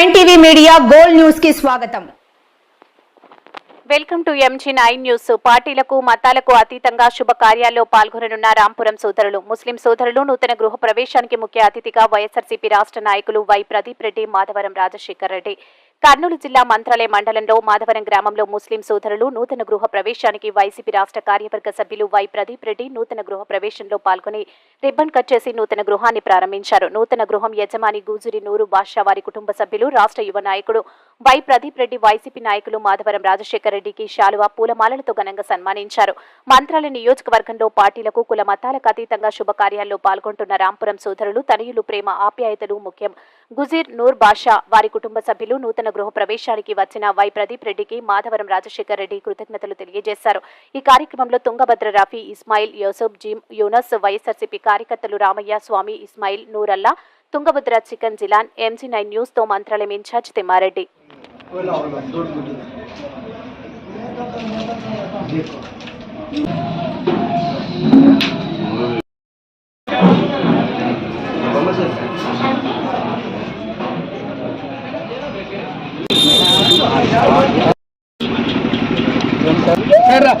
MTV media gold న్యూస్కి స్వాగతం. Welcome to MG nine news. పార్టీలకు మతాలకు అతీతంగా శుభకార్యాల్లో పాల్గొననున్న రాంపురం సోదరులు. ముస్లిం సోదరులు నూతన గృహ ప్రవేశానికి ముఖ్య అతిథిగా వైఎస్ఆర్సీపీ రాష్ట్ర నాయకులు వై ప్రదీప్ రెడ్డి మాధవరం రాజశేఖర్ రెడ్డి. కర్నూలు జిల్లా మంత్రాలయ మండలంలో మాధవరం గ్రామంలో ముస్లిం సోదరులు నూతన గృహ ప్రవేశానికి వైసీపీ రాష్ట్ర కార్యవర్గ సభ్యులు వై ప్రదీప్ రెడ్డి నూతన గృహ ప్రవేశంలో పాల్గొని రిబ్బన్ కట్ చేసి నూతన గృహాన్ని ప్రారంభించారు. నూతన గృహం యజమాని గూజురి నూరు బాషా వారి కుటుంబ సభ్యులు రాష్ట్ర యువ నాయకుడు వై ప్రదీప్ రెడ్డి వైసీపీ నాయకులు మాధవరం రాజశేఖర రెడ్డికి శాలువా పూలమాలలతో ఘనంగా సన్మానించారు. మంత్రాలయ నియోజకవర్గంలో పార్టీలకు కుల మతాలకు అతీతంగా శుభకార్యాల్లో పాల్గొంటున్న రాంపురం సోదరులు తనయులు ప్రేమ ఆప్యాయతలు ముఖ్యం. గుజీర్ నూర్ బాషా వారి కుటుంబ సభ్యులు నూతన గృహ ప్రవేశానికి వచ్చిన వై ప్రదీప్ రెడ్డికి మాధవరం రాజశేఖర్ రెడ్డి కృతజ్ఞతలు తెలియజేశారు ఈ కార్యక్రమంలో తుంగభద్ర రఫీ ఇస్మాయిల్ యోసఫ్ జీమ్ యూనస్ వైఎస్ఆర్సీపీ కార్యకర్తలు Ramaiah Swamy Ismail Noorullah Tungabhadra chicken Jilan MG nine న్యూస్తో Mantralayam incharge Thimmareddy Thank you. Serra.